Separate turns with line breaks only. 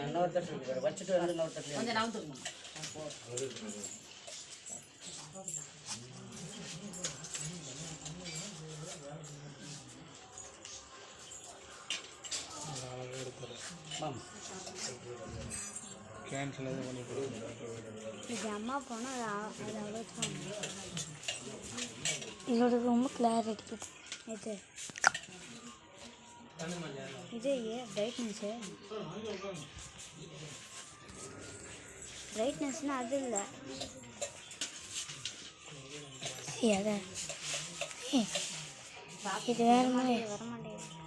இன்னொரு தட்டு. வச்சுட்டு வந்து இன்னொரு தட்டு மாம்
கேன்சல் எதுவும் பண்ணி கொடுங்க
இது அம்மா போனால் அது அது அவ்வளோ இதோட ரொம்ப கிளாரிட்டி இது. இது ஏ பிரைட்னஸ்ஸு பிரைட்னஸ்னால் அது இல்லை. அதான் இது வேற மாதிரி. வர மாட்டேங்குது